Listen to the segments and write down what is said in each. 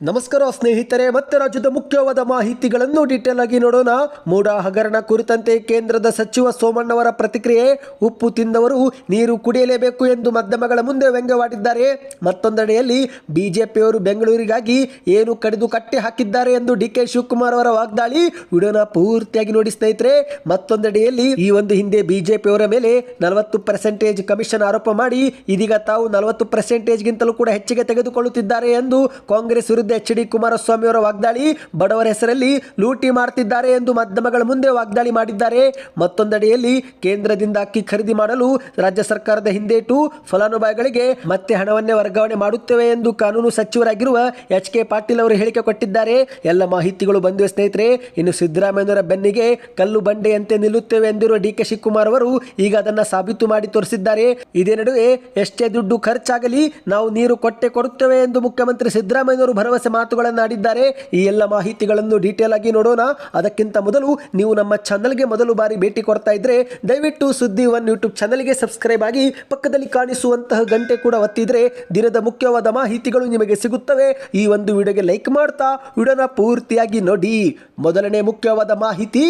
ನಮಸ್ಕಾರ ಸ್ನೇಹಿತರೆ, ಮತ್ತೆ ರಾಜ್ಯದ ಮುಖ್ಯವಾದ ಮಾಹಿತಿಗಳನ್ನು ಡೀಟೇಲ್ ಆಗಿ ನೋಡೋಣ. ಮೂಡ ಹಗರಣ ಕುರಿತಂತೆ ಕೇಂದ್ರದ ಸಚಿವ ಸೋಮಣ್ಣವರ ಪ್ರತಿಕ್ರಿಯೆ, ಉಪ್ಪು ತಿಂದವರು ನೀರು ಕುಡಿಯಲೇಬೇಕು ಎಂದು ಮಾಧ್ಯಮಗಳ ಮುಂದೆ ವ್ಯಂಗ್ಯವಾಡಿದ್ದಾರೆ. ಮತ್ತೊಂದೆಡೆಯಲ್ಲಿ ಬಿಜೆಪಿಯವರು ಬೆಂಗಳೂರಿಗಾಗಿ ಏನು ಕಡಿದು ಕಟ್ಟಿ ಹಾಕಿದ್ದಾರೆ ಎಂದು ಡಿ ಕೆ ಶಿವಕುಮಾರ್ ಅವರ ವಾಗ್ದಾಳಿ ವಿಡಿಯೋನ ಪೂರ್ತಿಯಾಗಿ ನೋಡಿ ಸ್ನೇಹಿತರೆ. ಮತ್ತೊಂದೆಡೆಯಲ್ಲಿ ಈ ಒಂದು ಹಿಂದೆ ಬಿಜೆಪಿಯವರ ಮೇಲೆ ನಲವತ್ತು ಪರ್ಸೆಂಟೇಜ್ ಕಮಿಷನ್ ಆರೋಪ ಮಾಡಿ ಇದೀಗ ತಾವು ನಲವತ್ತು ಪರ್ಸೆಂಟೇಜ್ಗಿಂತಲೂ ಕೂಡ ಹೆಚ್ಚಿಗೆ ತೆಗೆದುಕೊಳ್ಳುತ್ತಿದ್ದಾರೆ ಎಂದು ಕಾಂಗ್ರೆಸ್ ಎಚ್ ಡಿ ಕುಮಾರಸ್ವಾಮಿ ಅವರ ವಾಗ್ದಾಳಿ. ಬಡವರ ಹೆಸರಲ್ಲಿ ಲೂಟಿ ಮಾಡ್ತಿದ್ದಾರೆ ಎಂದು ಮಾಧ್ಯಮಗಳ ಮುಂದೆ ವಾಗ್ದಾಳಿ ಮಾಡಿದ್ದಾರೆ. ಮತ್ತೊಂದೆಡೆಯಲ್ಲಿ ಕೇಂದ್ರದಿಂದ ಅಕ್ಕಿ ಖರೀದಿ ಮಾಡಲು ರಾಜ್ಯ ಸರ್ಕಾರದ ಹಿಂದೇಟು ಫಲಾನುಭವಿಗಳಿಗೆ ಮತ್ತೆ ಹಣವನ್ನೇ ವರ್ಗಾವಣೆ ಮಾಡುತ್ತೇವೆ ಎಂದು ಕಾನೂನು ಸಚಿವರಾಗಿರುವ ಎಚ್ ಕೆ ಪಾಟೀಲ್ ಅವರು ಹೇಳಿಕೆ ಕೊಟ್ಟಿದ್ದಾರೆ. ಎಲ್ಲ ಮಾಹಿತಿಗಳು ಬಂದಿವೆ ಸ್ನೇಹಿತರೆ. ಇನ್ನು ಸಿದ್ದರಾಮಯ್ಯನವರ ಬೆನ್ನಿಗೆ ಕಲ್ಲು ಬಂಡೆಯಂತೆ ನಿಲ್ಲುತ್ತೇವೆ ಎಂದಿರುವ ಡಿ ಕೆ ಶಿವಕುಮಾರ್ ಅವರು ಈಗ ಅದನ್ನ ಸಾಬೀತು ಮಾಡಿ ತೋರಿಸಿದ್ದಾರೆ. ಇದೇ ನಡುವೆ ಎಷ್ಟೇ ದುಡ್ಡು ಖರ್ಚಾಗಲಿ ನಾವು ನೀರು ಕೊಟ್ಟೆ ಕೊಡುತ್ತೇವೆ ಎಂದು ಮುಖ್ಯಮಂತ್ರಿ ಸಿದ್ದರಾಮಯ್ಯನವರು ಭರವಸೆ ಮಾತುಗಳನ್ನು ಆಡಿದ್ದಾರೆ. ಈ ಎಲ್ಲ ಮಾಹಿತಿಗಳನ್ನು ಡೀಟೇಲ್ ಆಗಿ ನೋಡೋಣ. ಅದಕ್ಕಿಂತ ಮೊದಲು ನೀವು ನಮ್ಮ ಚಾನಲ್ಗೆ ಮೊದಲು ಬಾರಿ ಭೇಟಿ ಕೊಡ್ತಾ ಇದ್ರೆ ದಯವಿಟ್ಟು ಸುದ್ದಿ ಒನ್ ಯೂಟ್ಯೂಬ್ ಚಾನಲ್ಗೆ ಸಬ್ಸ್ಕ್ರೈಬ್ ಆಗಿ ಪಕ್ಕದಲ್ಲಿ ಕಾಣಿಸುವಂತಹ ಗಂಟೆ ಕೂಡ ಒತ್ತಿದ್ರೆ ದಿನದ ಮುಖ್ಯವಾದ ಮಾಹಿತಿಗಳು ನಿಮಗೆ ಸಿಗುತ್ತವೆ. ಈ ಒಂದು ವಿಡಿಯೋಗೆ ಲೈಕ್ ಮಾಡ್ತಾ, ವಿಡಿಯೋನ ಪೂರ್ತಿಯಾಗಿ ನೋಡಿ. ಮೊದಲನೇ ಮುಖ್ಯವಾದ ಮಾಹಿತಿ.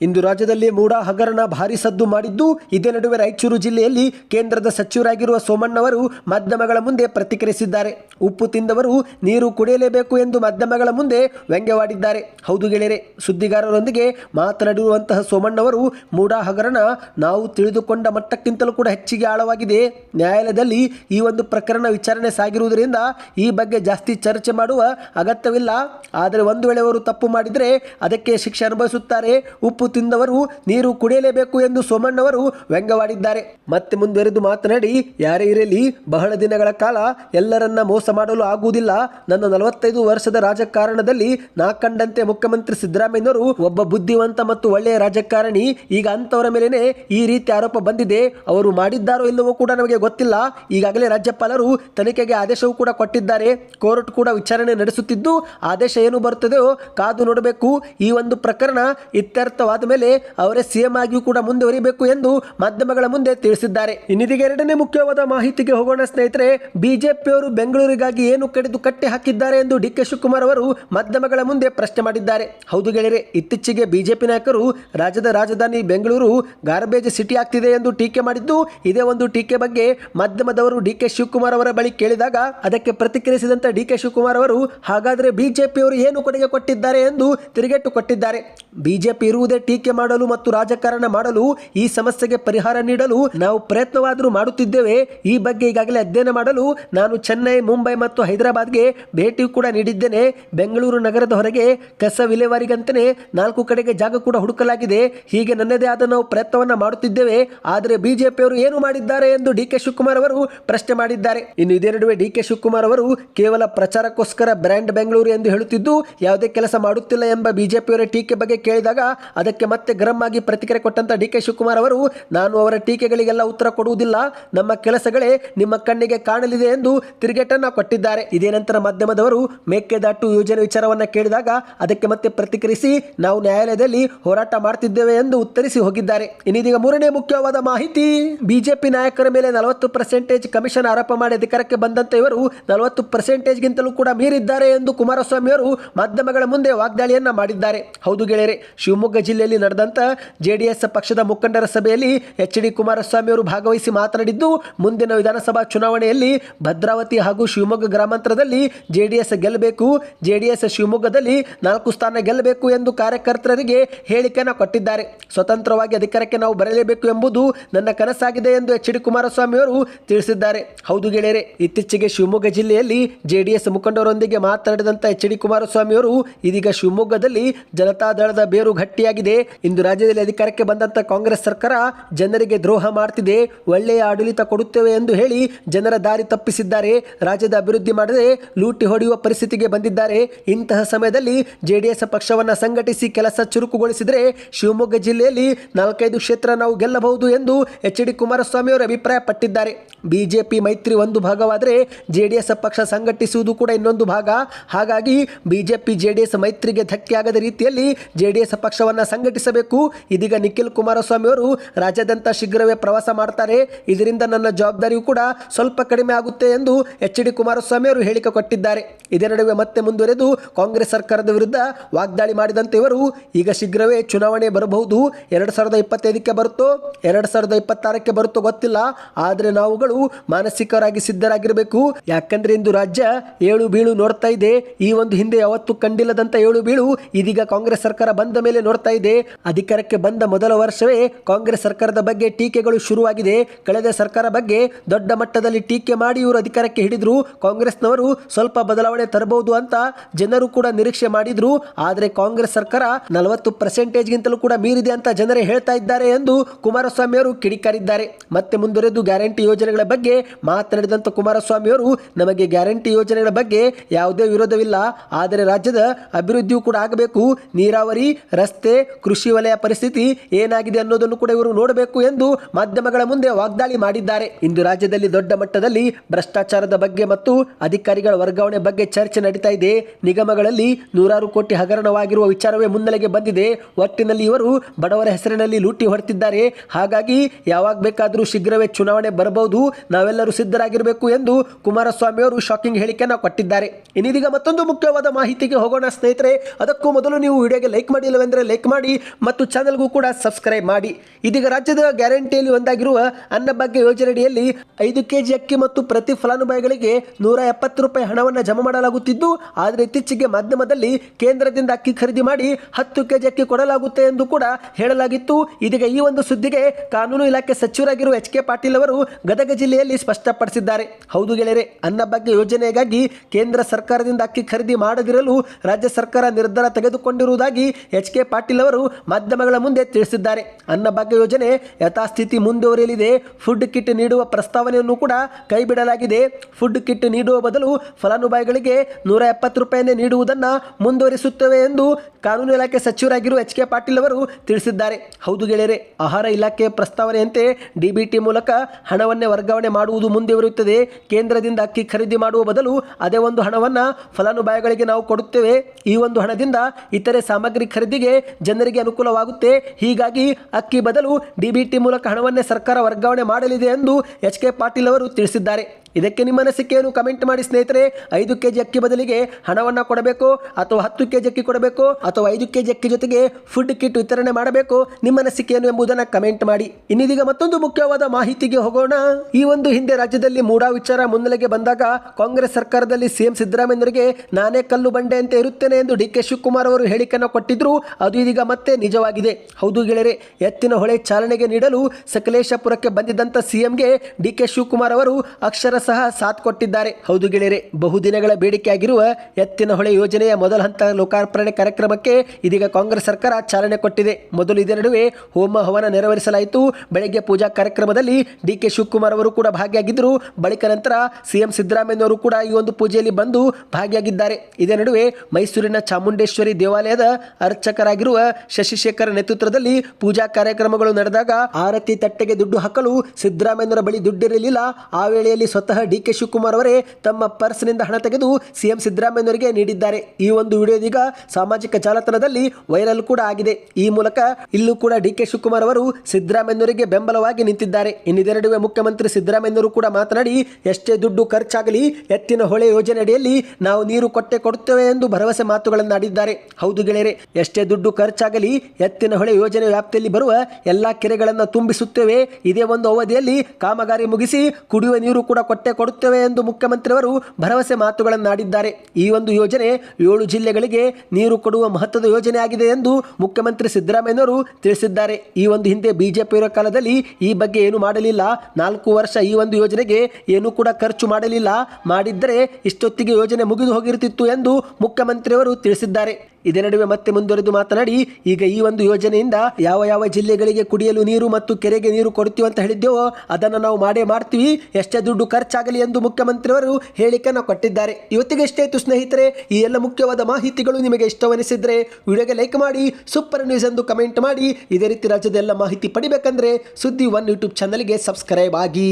ಇಂದು ರಾಜ್ಯದಲ್ಲಿ ಮೂಡಾ ಹಗರಣ ಭಾರಿ ಸದ್ದು ಮಾಡಿದ್ದು, ಇದೇ ನಡುವೆ ರಾಯಚೂರು ಜಿಲ್ಲೆಯಲ್ಲಿ ಕೇಂದ್ರದ ಸಚಿವರಾಗಿರುವ ಸೋಮಣ್ಣವರು ಮಾಧ್ಯಮಗಳ ಮುಂದೆ ಪ್ರತಿಕ್ರಿಯಿಸಿದ್ದಾರೆ. ಉಪ್ಪು ತಿಂದವರು ನೀರು ಕುಡಿಯಲೇಬೇಕು ಎಂದು ಮಾಧ್ಯಮಗಳ ಮುಂದೆ ವ್ಯಂಗ್ಯವಾಡಿದ್ದಾರೆ. ಹೌದು ಗೆಳೆಯರೆ, ಸುದ್ದಿಗಾರರೊಂದಿಗೆ ಮಾತನಾಡಿರುವಂತಹ ಸೋಮಣ್ಣವರು ಮೂಡಾ ಹಗರಣ ನಾವು ತಿಳಿದುಕೊಂಡ ಮಟ್ಟಕ್ಕಿಂತಲೂ ಕೂಡ ಹೆಚ್ಚಿಗೆ ಆಳವಾಗಿದೆ. ನ್ಯಾಯಾಲಯದಲ್ಲಿ ಈ ಒಂದು ಪ್ರಕರಣ ವಿಚಾರಣೆ ಸಾಗಿರುವುದರಿಂದ ಈ ಬಗ್ಗೆ ಜಾಸ್ತಿ ಚರ್ಚೆ ಮಾಡುವ ಅಗತ್ಯವಿಲ್ಲ. ಆದರೆ ಒಂದು ವೇಳೆ ಅವರು ತಪ್ಪು ಮಾಡಿದರೆ ಅದಕ್ಕೆ ಶಿಕ್ಷೆ ಅನುಭವಿಸುತ್ತಾರೆ. ಉಪ್ಪು ತಿಂದವರು ನೀರು ಕುಡಿಯಲೇಬೇಕು ಎಂದು ಸೋಮಣ್ಣವರು ವ್ಯಂಗ್ಯವಾಡಿದ್ದಾರೆ. ಮತ್ತೆ ಮುಂದುವರೆದು ಮಾತನಾಡಿ, ಯಾರೇ ಇರಲಿ, ಬಹಳ ದಿನಗಳ ಕಾಲ ಎಲ್ಲರನ್ನ ಮೋಸ ಮಾಡಲು ಆಗುವುದಿಲ್ಲ. ನನ್ನ ನಲವತ್ತೈದು ವರ್ಷದ ರಾಜಕಾರಣದಲ್ಲಿ ನಾ ಕಂಡಂತೆ ಮುಖ್ಯಮಂತ್ರಿ ಸಿದ್ದರಾಮಯ್ಯನವರು ಒಬ್ಬ ಬುದ್ಧಿವಂತ ಮತ್ತು ಒಳ್ಳೆಯ ರಾಜಕಾರಣಿ. ಈಗ ಅಂತವರ ಮೇಲೇನೆ ಈ ರೀತಿ ಆರೋಪ ಬಂದಿದೆ. ಅವರು ಮಾಡಿದ್ದಾರೋ ಇಲ್ಲವೋ ಕೂಡ ನಮಗೆ ಗೊತ್ತಿಲ್ಲ. ಈಗಾಗಲೇ ರಾಜ್ಯಪಾಲರು ತನಿಖೆಗೆ ಆದೇಶವೂ ಕೂಡ ಕೊಟ್ಟಿದ್ದಾರೆ. ಕೋರ್ಟ್ ಕೂಡ ವಿಚಾರಣೆ ನಡೆಸುತ್ತಿದ್ದು, ಆದೇಶ ಏನು ಬರುತ್ತದೆಯೋ ಕಾದು ನೋಡಬೇಕು. ಈ ಒಂದು ಪ್ರಕರಣ ಇತ್ಯರ್ಥವಾದ ಮೇಲೆ ಅವರೇ ಸಿಎಂ ಆಗಿಯೂ ಕೂಡ ಮುಂದುವರಿಬೇಕು ಎಂದು ಮಾಧ್ಯಮಗಳ ಮುಂದೆ ತಿಳಿಸಿದ್ದಾರೆ. ಇನ್ನಿದಿಗೆ ಎರಡನೇ ಮುಖ್ಯವಾದ ಮಾಹಿತಿಗೆ ಹೋಗೋಣ ಸ್ನೇಹಿತರೆ ಬಿಜೆಪಿಯವರು ಬೆಂಗಳೂರಿಗಾಗಿ ಏನು ಕಡಿದು ಕಟ್ಟಿ ಹಾಕಿದ್ದಾರೆ ಎಂದು ಡಿ ಕೆ ಶಿವಕುಮಾರ್ ಅವರು ಮಾಧ್ಯಮಗಳ ಮುಂದೆ ಪ್ರಶ್ನೆ ಮಾಡಿದ್ದಾರೆ. ಹೌದು ಗೆಳೆಯರೆ, ಇತ್ತೀಚೆಗೆ ಬಿಜೆಪಿ ನಾಯಕರು ರಾಜ್ಯದ ರಾಜಧಾನಿ ಬೆಂಗಳೂರು ಗಾರ್ಬೇಜ್ ಸಿಟಿ ಆಗ್ತಿದೆ ಎಂದು ಟೀಕೆ ಮಾಡಿದ್ದು, ಇದೇ ಒಂದು ಟೀಕೆ ಬಗ್ಗೆ ಮಾಧ್ಯಮದವರು ಡಿ ಕೆ ಶಿವಕುಮಾರ್ ಅವರ ಬಳಿ ಕೇಳಿದಾಗ ಅದಕ್ಕೆ ಪ್ರತಿಕ್ರಿಯಿಸಿದಂತ ಡಿ ಕೆ ಶಿವಕುಮಾರ್ ಅವರು, ಹಾಗಾದ್ರೆ ಬಿಜೆಪಿಯವರು ಏನು ಕೊಡುಗೆ ಕೊಟ್ಟಿದ್ದಾರೆ ಎಂದು ತಿರುಗೇಟು ಕೊಟ್ಟಿದ್ದಾರೆ. ಬಿಜೆಪಿ ಇರುವುದೇ ಟೀಕೆ ಮಾಡಲು ಮತ್ತು ರಾಜಕಾರಣ ಮಾಡಲು ಈ ಸಮಸ್ಯೆಗೆ ಪರಿಹಾರ ನೀಡಲು ನಾವು ಪ್ರಯತ್ನವಾದರೂ ಮಾಡುತ್ತಿದ್ದೇವೆ. ಈ ಬಗ್ಗೆ ಈಗಾಗಲೇ ಅಧ್ಯಯನ ಮಾಡಲು ನಾನು ಚೆನ್ನೈ, ಮುಂಬೈ ಮತ್ತು ಹೈದರಾಬಾದ್ಗೆ ಭೇಟಿ ಕೂಡ ನೀಡಿದ್ದೇನೆ. ಬೆಂಗಳೂರು ನಗರದ ಹೊರಗೆ ಕಸ ವಿಲೇವಾರಿಗಂತಲೇ ನಾಲ್ಕು ಕಡೆಗೆ ಜಾಗ ಕೂಡ ಹುಡುಕಲಾಗಿದೆ. ಹೀಗೆ ನನ್ನದೇ ಆದ ನಾವು ಪ್ರಯತ್ನವನ್ನ ಮಾಡುತ್ತಿದ್ದೇವೆ. ಆದರೆ ಬಿಜೆಪಿಯವರು ಏನು ಮಾಡಿದ್ದಾರೆ ಎಂದು ಡಿ ಕೆ ಶಿವಕುಮಾರ್ ಅವರು ಪ್ರಶ್ನೆ ಮಾಡಿದ್ದಾರೆ. ಇನ್ನು ಇದೇ ನಡುವೆ ಡಿ ಕೆ ಶಿವಕುಮಾರ್ ಅವರು ಕೇವಲ ಪ್ರಚಾರಕ್ಕೋಸ್ಕರ ಬ್ರ್ಯಾಂಡ್ ಬೆಂಗಳೂರು ಎಂದು ಹೇಳುತ್ತಿದ್ದು, ಯಾವುದೇ ಕೆಲಸ ಮಾಡುತ್ತಿಲ್ಲ ಎಂಬ ಬಿಜೆಪಿಯವರ ಟೀಕೆ ಬಗ್ಗೆ ಕೇಳಿದಾಗ ಅದಕ್ಕೆ ಮತ್ತೆ ಗರಂ ಆಗಿ ಪ್ರತಿಕ್ರಿಯೆ ಕೊಟ್ಟಂತ ಡಿ ಕೆ ಶಿವಕುಮಾರ್ ಅವರು, ನಾನು ಅವರ ಟೀಕೆಗಳಿಗೆಲ್ಲ ಉತ್ತರ ಕೊಡುವುದಿಲ್ಲ. ನಮ್ಮ ಕೆಲಸಗಳೇ ನಿಮ್ಮ ಕಣ್ಣಿಗೆ ಕಾಣಲಿದೆ ಎಂದು ತಿರುಗೇಟನ್ನ ಕೊಟ್ಟಿದ್ದಾರೆ. ಇದೇ ನಂತರ ಮಾಧ್ಯಮದವರು ಮೇಕೆದಾಟು ಯೋಜನೆ ವಿಚಾರವನ್ನ ಕೇಳಿದಾಗ ಅದಕ್ಕೆ ಮತ್ತೆ ಪ್ರತಿಕ್ರಿಯಿಸಿ, ನಾವು ನ್ಯಾಯಾಲಯದಲ್ಲಿ ಹೋರಾಟ ಮಾಡ್ತಿದ್ದೇವೆ ಎಂದು ಉತ್ತರಿಸಿ ಹೋಗಿದ್ದಾರೆ. ಇನ್ನೀಗ ಮೂರನೇ ಮುಖ್ಯವಾದ ಮಾಹಿತಿ, ಬಿಜೆಪಿ ನಾಯಕರ ಮೇಲೆ ನಲವತ್ತು ಪರ್ಸೆಂಟೇಜ್ ಕಮಿಷನ್ ಆರೋಪ ಮಾಡಿ ಅಧಿಕಾರಕ್ಕೆ ಬಂದಂತ ಇವರು ನಲವತ್ತು ಪರ್ಸೆಂಟೇಜ್ಗಿಂತಲೂ ಕೂಡ ಮೀರಿದ್ದಾರೆ ಎಂದು ಕುಮಾರಸ್ವಾಮಿ ಅವರು ಮಾಧ್ಯಮಗಳ ಮುಂದೆ ವಾಗ್ದಾಳಿಯನ್ನ ಮಾಡಿದ್ದಾರೆ. ಹೌದು ಗೆಳೆಯರೆ, ಶಿವಮೊಗ್ಗ ಜಿಲ್ಲೆಯಲ್ಲಿ ನಡೆದಂತ ಜೆಡಿಎಸ್ ಪಕ್ಷದ ಮುಖಂಡರ ಸಭೆಯಲ್ಲಿ ಎಚ್ ಡಿ ಕುಮಾರಸ್ವಾಮಿ ಅವರು ಭಾಗವಹಿಸಿ ಮಾತನಾಡಿದ್ದು, ಮುಂದಿನ ವಿಧಾನಸಭಾ ಚುನಾವಣೆಯಲ್ಲಿ ಭದ್ರಾವತಿ ಹಾಗೂ ಶಿವಮೊಗ್ಗ ಗ್ರಾಮಾಂತರದಲ್ಲಿ ಜೆಡಿಎಸ್ ಗೆಲ್ಲಬೇಕು, ಜೆಡಿಎಸ್ ಶಿವಮೊಗ್ಗದಲ್ಲಿ ನಾಲ್ಕು ಸ್ಥಾನ ಗೆಲ್ಲಬೇಕು ಎಂದು ಕಾರ್ಯಕರ್ತರಿಗೆ ಹೇಳಿಕೆಯನ್ನು ಕೊಟ್ಟಿದ್ದಾರೆ. ಸ್ವತಂತ್ರವಾಗಿ ಅಧಿಕಾರಕ್ಕೆ ನಾವು ಬರಲೇಬೇಕು ಎಂಬುದು ನನ್ನ ಕನಸಾಗಿದೆ ಎಂದು ಎಚ್ ಡಿ ಕುಮಾರಸ್ವಾಮಿ ಅವರು ತಿಳಿಸಿದ್ದಾರೆ. ಹೌದು ಗೆಳೆಯರೆ, ಇತ್ತೀಚೆಗೆ ಶಿವಮೊಗ್ಗ ಜಿಲ್ಲೆಯಲ್ಲಿ ಜೆಡಿಎಸ್ ಮುಖಂಡರೊಂದಿಗೆ ಮಾತನಾಡಿದಂತ ಎಚ್ ಡಿ ಕುಮಾರಸ್ವಾಮಿ ಅವರು ಇದೀಗ ಶಿವಮೊಗ್ಗದಲ್ಲಿ ಜನತಾದಳದ ಬೇರು ಗಟ್ಟಿಯಾಗಿದೆ ಇಂದು ರಾಜ್ಯದಲ್ಲಿ ಅಧಿಕಾರಕ್ಕೆ ಬಂದಂತ ಕಾಂಗ್ರೆಸ್ ಸರ್ಕಾರ ಜನರಿಗೆ ದ್ರೋಹ ಮಾಡ್ತಿದೆ. ಒಳ್ಳೆಯ ಆಡಳಿತ ಕೊಡುತ್ತೇವೆ ಎಂದು ಹೇಳಿ ಜನರ ದಾರಿ ತಪ್ಪಿಸಿದ್ದಾರೆ. ರಾಜ್ಯದ ಅಭಿವೃದ್ಧಿ ಮಾಡದೆ ಲೂಟಿ ಹೊಡೆಯುವ ಪರಿಸ್ಥಿತಿಗೆ ಬಂದಿದ್ದಾರೆ. ಇಂತಹ ಸಮಯದಲ್ಲಿ ಜೆಡಿಎಸ್ ಪಕ್ಷವನ್ನು ಸಂಘಟಿಸಿ ಕೆಲಸ ಚುರುಕುಗೊಳಿಸಿದರೆ ಶಿವಮೊಗ್ಗ ಜಿಲ್ಲೆಯಲ್ಲಿ ನಾಲ್ಕೈದು ಕ್ಷೇತ್ರ ನಾವು ಗೆಲ್ಲಬಹುದು ಎಂದು ಎಚ್ ಡಿ ಕುಮಾರಸ್ವಾಮಿ ಅವರು ಅಭಿಪ್ರಾಯ ಪಟ್ಟಿದ್ದಾರೆ ಬಿಜೆಪಿ ಮೈತ್ರಿ ಒಂದು ಭಾಗವಾದರೆ ಜೆಡಿಎಸ್ ಪಕ್ಷ ಸಂಘಟಿಸುವುದು ಕೂಡ ಇನ್ನೊಂದು ಭಾಗ. ಹಾಗಾಗಿ ಬಿಜೆಪಿ, ಜೆಡಿಎಸ್ ಮೈತ್ರಿಗೆ ಧಕ್ಕೆ ಆಗದ ರೀತಿಯಲ್ಲಿ ಜೆಡಿಎಸ್ ಪಕ್ಷವನ್ನ ಸಂಘಟಿಸಬೇಕು. ಇದೀಗ ನಿಖಿಲ್ ಕುಮಾರಸ್ವಾಮಿ ಅವರು ರಾಜ್ಯಾದ್ಯಂತ ಶೀಘ್ರವೇ ಪ್ರವಾಸ ಮಾಡ್ತಾರೆ. ಇದರಿಂದ ನನ್ನ ಜವಾಬ್ದಾರಿಯು ಕೂಡ ಸ್ವಲ್ಪ ಕಡಿಮೆ ಆಗುತ್ತೆ ಎಂದು ಎಚ್ ಡಿ ಕುಮಾರಸ್ವಾಮಿ ಅವರು ಹೇಳಿಕೆ ಕೊಟ್ಟಿದ್ದಾರೆ. ಇದೇ ನಡುವೆ ಮತ್ತೆ ಮುಂದುವರೆದು ಕಾಂಗ್ರೆಸ್ ಸರ್ಕಾರದ ವಿರುದ್ಧ ವಾಗ್ದಾಳಿ ಮಾಡಿದಂತೆ ಇವರು ಈಗ ಶೀಘ್ರವೇ ಚುನಾವಣೆ ಬರಬಹುದು. ಎರಡು ಸಾವಿರದ ಇಪ್ಪತ್ತೈದಕ್ಕೆ ಬರುತ್ತೋ, ಎರಡು ಸಾವಿರದ ಇಪ್ಪತ್ತಾರಕ್ಕೆ ಬರುತ್ತೋ ಗೊತ್ತಿಲ್ಲ. ಆದರೆ ನಾವುಗಳು ಮಾನಸಿಕರಾಗಿ ಸಿದ್ಧರಾಗಿರಬೇಕು. ಯಾಕಂದ್ರೆ ಇಂದು ರಾಜ್ಯ ಏಳು ಬೀಳು ನೋಡ್ತಾ ಇದೆ. ಈ ಒಂದು ಹಿಂದೆ ಯಾವತ್ತೂ ಕಂಡಿಲ್ಲದಂತ ಏಳು ಬೀಳು ಇದೀಗ ಕಾಂಗ್ರೆಸ್ ಸರ್ಕಾರ ಬಂದ ಮೇಲೆ ನೋಡ್ತಾ ಇದೆ. ಅಧಿಕಾರಕ್ಕೆ ಬಂದ ಮೊದಲ ವರ್ಷವೇ ಕಾಂಗ್ರೆಸ್ ಸರ್ಕಾರದ ಬಗ್ಗೆ ಟೀಕೆಗಳು ಶುರುವಾಗಿದೆ. ಕಳೆದ ಸರ್ಕಾರ ಬಗ್ಗೆ ದೊಡ್ಡ ಮಟ್ಟದಲ್ಲಿ ಟೀಕೆ ಮಾಡಿ ಇವರು ಅಧಿಕಾರಕ್ಕೆ ಹಿಡಿದ್ರು. ಕಾಂಗ್ರೆಸ್ನವರು ಸ್ವಲ್ಪ ಬದಲಾವಣೆ ತರಬಹುದು ಅಂತ ಜನರು ಕೂಡ ನಿರೀಕ್ಷೆ ಮಾಡಿದ್ರು. ಆದರೆ ಕಾಂಗ್ರೆಸ್ ಸರ್ಕಾರ ನಲವತ್ತು ಪರ್ಸೆಂಟೇಜ್ಗಿಂತಲೂ ಕೂಡ ಮೀರಿದೆ ಅಂತ ಜನರೇ ಹೇಳ್ತಾ ಇದ್ದಾರೆ ಎಂದು ಕುಮಾರಸ್ವಾಮಿ ಅವರು ಕಿಡಿಕಾರಿದ್ದಾರೆ. ಮತ್ತೆ ಮುಂದುವರೆದು ಗ್ಯಾರಂಟಿ ಯೋಜನೆಗಳ ಬಗ್ಗೆ ಮಾತನಾಡಿದಂತ ಕುಮಾರಸ್ವಾಮಿ ಅವರು ನಮಗೆ ಗ್ಯಾರಂಟಿ ಯೋಜನೆಗಳ ಬಗ್ಗೆ ಯಾವುದೇ ವಿರೋಧವಿಲ್ಲ. ಆದರೆ ರಾಜ್ಯದ ಅಭಿವೃದ್ಧಿಯೂ ಕೂಡ ಆಗಬೇಕು. ನೀರಾವರಿ, ರಸ್ತೆ ಕೃಷಿ ವಲಯ ಪರಿಸ್ಥಿತಿ ಏನಾಗಿದೆ ಅನ್ನೋದನ್ನು ಕೂಡ ಇವರು ನೋಡಬೇಕು ಎಂದು ಮಾಧ್ಯಮಗಳ ಮುಂದೆ ವಾಗ್ದಾಳಿ ಮಾಡಿದ್ದಾರೆ. ಇಂದು ರಾಜ್ಯದಲ್ಲಿ ದೊಡ್ಡ ಮಟ್ಟದಲ್ಲಿ ಭ್ರಷ್ಟಾಚಾರದ ಬಗ್ಗೆ ಮತ್ತು ಅಧಿಕಾರಿಗಳ ವರ್ಗಾವಣೆ ಬಗ್ಗೆ ಚರ್ಚೆ ನಡೀತಾ ಇದೆ. ನಿಗಮಗಳಲ್ಲಿ ನೂರಾರು ಕೋಟಿ ಹಗರಣವಾಗಿರುವ ವಿಚಾರವೇ ಮುನ್ನೆಲೆಗೆ ಬಂದಿದೆ. ಒಟ್ಟಿನಲ್ಲಿ ಇವರು ಬಡವರ ಹೆಸರಿನಲ್ಲಿ ಲೂಟಿ ಹೊಡೆತಿದ್ದಾರೆ ಹಾಗಾಗಿ ಯಾವಾಗ ಬೇಕಾದರೂ ಶೀಘ್ರವೇ ಚುನಾವಣೆ ಬರಬಹುದು. ನಾವೆಲ್ಲರೂ ಸಿದ್ಧರಾಗಿರಬೇಕು ಎಂದು ಕುಮಾರಸ್ವಾಮಿ ಅವರು ಶಾಕಿಂಗ್ ಹೇಳಿಕೆಯನ್ನು ಕೊಟ್ಟಿದ್ದಾರೆ. ಇನ್ನಿದೀಗ ಮತ್ತೊಂದು ಮುಖ್ಯವಾದ ಮಾಹಿತಿಗೆ ಹೋಗೋಣ ಸ್ನೇಹಿತರೆ. ಅದಕ್ಕೂ ಮೊದಲು ನೀವು ವಿಡಿಯೋಗೆ ಲೈಕ್ ಮಾಡಿಲ್ಲವೆಂದರೆ ಲೈಕ್ ಮಾಡಿ ಮತ್ತು ಚಾನಲ್ಗೂ ಕೂಡ ಸಬ್ಸ್ಕ್ರೈಬ್ ಮಾಡಿ. ಇದೀಗ ರಾಜ್ಯದ ಗ್ಯಾರಂಟಿಯಲ್ಲಿ ಒಂದಾಗಿರುವ ಅನ್ನಭಾಗ್ಯ ಯೋಜನೆಯಡಿಯಲ್ಲಿ ಐದು ಕೆಜಿ ಅಕ್ಕಿ ಮತ್ತು ಪ್ರತಿ ಫಲಾನುಭವಿಗಳಿಗೆ ನೂರ ಎಪ್ಪತ್ತು ರೂಪಾಯಿ ಹಣವನ್ನು ಜಮಾ ಮಾಡಲಾಗುತ್ತಿದ್ದು, ಆದರೆ ಇತ್ತೀಚೆಗೆ ಮಾಧ್ಯಮದಲ್ಲಿ ಕೇಂದ್ರದಿಂದ ಅಕ್ಕಿ ಖರೀದಿ ಮಾಡಿ ಹತ್ತು ಕೆಜಿ ಅಕ್ಕಿ ಕೊಡಲಾಗುತ್ತೆ ಎಂದು ಕೂಡ ಹೇಳಲಾಗಿತ್ತು. ಇದೀಗ ಈ ಒಂದು ಸುದ್ದಿಗೆ ಕಾನೂನು ಇಲಾಖೆ ಸಚಿವರಾಗಿರುವ ಎಚ್ ಕೆ ಪಾಟೀಲ್ ಅವರು ಗದಗ ಜಿಲ್ಲೆಯಲ್ಲಿ ಸ್ಪಷ್ಟಪಡಿಸಿದ್ದಾರೆ. ಹೌದು ಗೆಳೆಯರೆ, ಅನ್ನಭಾಗ್ಯ ಯೋಜನೆಗಾಗಿ ಕೇಂದ್ರ ಸರ್ಕಾರದಿಂದ ಅಕ್ಕಿ ಖರೀದಿ ಮಾಡದಿರಲು ರಾಜ್ಯ ಸರ್ಕಾರ ನಿರ್ಧಾರ ತೆಗೆದುಕೊಂಡಿರುವುದಾಗಿ ಎಚ್ ಕೆ ಪಾಟೀಲ್ ಅವರು ಮಾಧ್ಯಮಗಳ ಮುಂದೆ ತಿಳಿಸಿದ್ದಾರೆ. ಅನ್ನಭಾಗ್ಯ ಯೋಜನೆ ಯಥಾಸ್ಥಿತಿ ಮುಂದುವರಿಯಲಿದೆ. ಫುಡ್ ಕಿಟ್ ನೀಡುವ ಪ್ರಸ್ತಾವನೆಯನ್ನು ಕೂಡ ಕೈಬಿಡಲಾಗಿದೆ. ಫುಡ್ ಕಿಟ್ ನೀಡುವ ಬದಲು ಫಲಾನುಭವಿಗಳಿಗೆ ನೂರ ಎಪ್ಪತ್ತು ರೂಪಾಯಿಯನ್ನೇ ನೀಡುವುದನ್ನು ಮುಂದುವರಿಸುತ್ತೇವೆ ಎಂದು ಕಾನೂನು ಇಲಾಖೆ ಸಚಿವರಾಗಿರುವ ಎಚ್ ಕೆ ಪಾಟೀಲ್ ಅವರು ತಿಳಿಸಿದ್ದಾರೆ. ಹೌದು ಗೆಳೆಯರೆ, ಆಹಾರ ಇಲಾಖೆಯ ಪ್ರಸ್ತಾವನೆಯಂತೆ ಡಿಬಿಟಿ ಮೂಲಕ ಹಣವನ್ನೇ ವರ್ಗಾವಣೆ ಮಾಡುವುದು ಮುಂದುವರಿಯುತ್ತದೆ. ಕೇಂದ್ರದಿಂದ ಅಕ್ಕಿ ಖರೀದಿ ಮಾಡುವ ಬದಲು ಅದೇ ಒಂದು ಹಣವನ್ನು ಫಲಾನುಭವಿಗಳಿಗೆ ನಾವು ಕೊಡುತ್ತೇವೆ. ಈ ಒಂದು ಹಣದಿಂದ ಇತರೆ ಸಾಮಗ್ರಿ ಖರೀದಿಗೆ ಜನರಿಗೆ ಅನುಕೂಲವಾಗುತ್ತೆ. ಹೀಗಾಗಿ ಅಕ್ಕಿ ಬದಲು ಡಿಬಿಟಿ ಮೂಲಕ ಹಣವನ್ನೇ ಸರ್ಕಾರ ವರ್ಗಾವಣೆ ಮಾಡಲಿದೆ ಎಂದು ಎಚ್ ಕೆ ಪಾಟೀಲ್ ಅವರು ತಿಳಿಸಿದ್ದಾರೆ. ಇದಕ್ಕೆ ನಿಮ್ಮ ಅನಿಸಿಕೆಯನ್ನು ಕಮೆಂಟ್ ಮಾಡಿ ಸ್ನೇಹಿತರೆ, ಐದು ಕೆ ಜಿ ಅಕ್ಕಿ ಬದಲಿಗೆ ಹಣವನ್ನು ಕೊಡಬೇಕು ಅಥವಾ ಹತ್ತು ಕೆ ಜಿ ಅಕ್ಕಿ ಕೊಡಬೇಕು ಅಥವಾ ಐದು ಕೆ ಜಿ ಅಕ್ಕಿ ಜೊತೆಗೆ ಫುಡ್ ಕಿಟ್ ವಿತರಣೆ ಮಾಡಬೇಕು, ನಿಮ್ಮ ಅನಿಸಿಕೆಯನ್ನು ಎಂಬುದನ್ನು ಕಮೆಂಟ್ ಮಾಡಿ. ಇನ್ನಿದೀಗ ಮತ್ತೊಂದು ಮುಖ್ಯವಾದ ಮಾಹಿತಿಗೆ ಹೋಗೋಣ. ಈ ಒಂದು ಹಿಂದೆ ರಾಜ್ಯದಲ್ಲಿ ಮೂಡಾ ವಿಚಾರ ಮುನ್ನೆಲೆಗೆ ಬಂದಾಗ ಕಾಂಗ್ರೆಸ್ ಸರ್ಕಾರದಲ್ಲಿ ಸಿಎಂ ಸಿದ್ದರಾಮಯ್ಯರಿಗೆ ನಾನೇ ಕಲ್ಲು ಬಂಡೆ ಅಂತ ಇರುತ್ತೇನೆ ಎಂದು ಡಿ ಕೆ ಶಿವಕುಮಾರ್ ಅವರು ಹೇಳಿಕೆಯನ್ನು ಕೊಟ್ಟಿದ್ರು. ಅದು ಇದೀಗ ಮತ್ತೆ ನಿಜವಾಗಿದೆ. ಹೌದು ಗೆಳೆಯರೆ, ಎತ್ತಿನ ಹೊಳೆ ಚಾಲನೆಗೆ ನೀಡಲು ಸಕಲೇಶಪುರಕ್ಕೆ ಬಂದಿದ್ದಂಥ ಸಿಎಂಗೆ ಡಿ ಕೆ ಶಿವಕುಮಾರ್ ಅವರು ಅಕ್ಷರ ಸಹ ಸಾಥ್ ಕೊಟ್ಟಿದ್ದಾರೆ. ಹೌದು ಗೆಳೆಯರೆ ಬಹುದಿನಗಳ ಬೇಡಿಕೆಯಾಗಿರುವ ಎತ್ತಿನ ಹೊಳೆ ಯೋಜನೆಯ ಮೊದಲ ಹಂತ ಲೋಕಾರ್ಪಣೆ ಕಾರ್ಯಕ್ರಮಕ್ಕೆ ಇದೀಗ ಕಾಂಗ್ರೆಸ್ ಸರ್ಕಾರ ಚಾಲನೆ ಕೊಟ್ಟಿದೆ. ಮೊದಲು ಇದೇ ನಡುವೆ ಹೋಮ ಹವನ ನೆರವೇರಿಸಲಾಯಿತು. ಬೆಳಗ್ಗೆ ಪೂಜಾ ಕಾರ್ಯಕ್ರಮದಲ್ಲಿ ಡಿ ಕೆ ಶಿವಕುಮಾರ್ ಅವರು ಕೂಡ ಭಾಗಿಯಾಗಿದ್ದರು. ಬಳಿಕ ನಂತರ ಸಿಎಂ ಸಿದ್ದರಾಮಯ್ಯ ಅವರು ಕೂಡ ಈ ಒಂದು ಪೂಜೆಯಲ್ಲಿ ಬಂದು ಭಾಗಿಯಾಗಿದ್ದಾರೆ. ಇದೇ ನಡುವೆ ಮೈಸೂರಿನ ಚಾಮುಂಡೇಶ್ವರಿ ದೇವಾಲಯದ ಅರ್ಚಕರಾಗಿರುವ ಶಶಿಶೇಖರ್ ನೇತೃತ್ವದಲ್ಲಿ ಪೂಜಾ ಕಾರ್ಯಕ್ರಮಗಳು ನಡೆದಾಗ ಆರತಿ ತಟ್ಟೆಗೆ ದುಡ್ಡು ಹಾಕಲು ಸಿದ್ದರಾಮಯ್ಯರ ಬಳಿ ದುಡ್ಡಿರಲಿಲ್ಲ. ಆ ವೇಳೆಯಲ್ಲಿ ಸ್ವತಃ ಡಿ ಕೆ ಶಿವಕುಮಾರ್ ಅವರೇ ತಮ್ಮ ಪರ್ಸ್ನಿಂದ ಹಣ ತೆಗೆದು ಸಿಎಂ ಸಿದ್ದರಾಮಯ್ಯನವರಿಗೆ ನೀಡಿದ್ದಾರೆ. ಈ ಒಂದು ವಿಡಿಯೋ ಇದೀಗ ಸಾಮಾಜಿಕ ಜಾಲತಾಣದಲ್ಲಿ ವೈರಲ್ ಕೂಡ ಆಗಿದೆ. ಈ ಮೂಲಕ ಇಲ್ಲೂ ಕೂಡ ಡಿ ಕೆ ಶಿವಕುಮಾರ್ ಅವರು ಸಿದ್ದರಾಮಯ್ಯನವರಿಗೆ ಬೆಂಬಲವಾಗಿ ನಿಂತಿದ್ದಾರೆ. ಇನ್ನಿದೆರಡುವೆ ಮುಖ್ಯಮಂತ್ರಿ ಸಿದ್ದರಾಮಯ್ಯನವರು ಕೂಡ ಮಾತನಾಡಿ, ಎಷ್ಟೇ ದುಡ್ಡು ಖರ್ಚಾಗಲಿ, ಎತ್ತಿನ ಹೊಳೆ ಯೋಜನೆ ಅಡಿಯಲ್ಲಿ ನಾವು ನೀರು ಕೊಟ್ಟೆ ಕೊಡುತ್ತೇವೆ ಎಂದು ಭರವಸೆ ಮಾತುಗಳನ್ನು ಆಡಿದ್ದಾರೆ ಹೌದು ಗೆಳೆಯರೆ, ಎಷ್ಟೇ ದುಡ್ಡು ಖರ್ಚಾಗಲಿ, ಎತ್ತಿನ ಹೊಳೆ ಯೋಜನೆ ವ್ಯಾಪ್ತಿಯಲ್ಲಿ ಬರುವ ಎಲ್ಲಾ ಕೆರೆಗಳನ್ನು ತುಂಬಿಸುತ್ತೇವೆ. ಇದೇ ಒಂದು ಅವಧಿಯಲ್ಲಿ ಕಾಮಗಾರಿ ಮುಗಿಸಿ ಕುಡಿಯುವ ನೀರು ಕೂಡ ಕೊಡುತ್ತೇವೆ ಎಂದು ಮುಖ್ಯಮಂತ್ರಿಯವರು ಭರವಸೆ ಮಾತುಗಳನ್ನಾಡಿದ್ದಾರೆ. ಈ ಒಂದು ಯೋಜನೆ ಏಳು ಜಿಲ್ಲೆಗಳಿಗೆ ನೀರು ಕೊಡುವ ಮಹತ್ವದ ಯೋಜನೆಯಾಗಿದೆ ಎಂದು ಮುಖ್ಯಮಂತ್ರಿ ಸಿದ್ದರಾಮಯ್ಯನವರು ತಿಳಿಸಿದ್ದಾರೆ. ಈ ಒಂದು ಹಿಂದೆ ಬಿಜೆಪಿ ಇರೋ ಕಾಲದಲ್ಲಿ ಈ ಬಗ್ಗೆ ಏನು ಮಾಡಲಿಲ್ಲ. ನಾಲ್ಕು ವರ್ಷ ಈ ಒಂದು ಯೋಜನೆಗೆ ಏನು ಕೂಡ ಖರ್ಚು ಮಾಡಲಿಲ್ಲ. ಮಾಡಿದ್ದರೆ ಇಷ್ಟೊತ್ತಿಗೆ ಯೋಜನೆ ಮುಗಿದು ಹೋಗಿರುತ್ತಿತ್ತು ಎಂದು ಮುಖ್ಯಮಂತ್ರಿಯವರು ತಿಳಿಸಿದ್ದಾರೆ. ಇದೇ ನಡುವೆ ಮತ್ತೆ ಮುಂದುವರೆದು ಮಾತನಾಡಿ, ಈಗ ಈ ಒಂದು ಯೋಜನೆಯಿಂದ ಯಾವ ಯಾವ ಜಿಲ್ಲೆಗಳಿಗೆ ಕುಡಿಯಲು ನೀರು ಮತ್ತು ಕೆರೆಗೆ ನೀರು ಕೊಡ್ತೀವಿ ಅಂತ ಹೇಳಿದ್ದೇವೋ ಅದನ್ನು ನಾವು ಮಾಡೇ ಮಾಡ್ತೀವಿ. ಎಷ್ಟೇ ದುಡ್ಡು ಖರ್ಚಾಗಲಿ ಎಂದು ಮುಖ್ಯಮಂತ್ರಿಯವರು ಹೇಳಿಕೆಯನ್ನು ಕೊಟ್ಟಿದ್ದಾರೆ. ಇವತ್ತಿಗೆ ಇಷ್ಟೇ ಇತ್ತು ಸ್ನೇಹಿತರೆ, ಈ ಎಲ್ಲ ಮುಖ್ಯವಾದ ಮಾಹಿತಿಗಳು ನಿಮಗೆ ಇಷ್ಟವೆನಿಸಿದರೆ ವಿಡಿಯೋಗೆ ಲೈಕ್ ಮಾಡಿ, ಸೂಪರ್ ನ್ಯೂಸ್ ಎಂದು ಕಮೆಂಟ್ ಮಾಡಿ, ಇದೇ ರೀತಿ ರಾಜ್ಯದ ಎಲ್ಲ ಮಾಹಿತಿ ಪಡಿಬೇಕಂದ್ರೆ ಸುದ್ದಿ ಒನ್ ಯೂಟ್ಯೂಬ್ ಚಾನಲ್ಗೆ ಸಬ್ಸ್ಕ್ರೈಬ್ ಆಗಿ.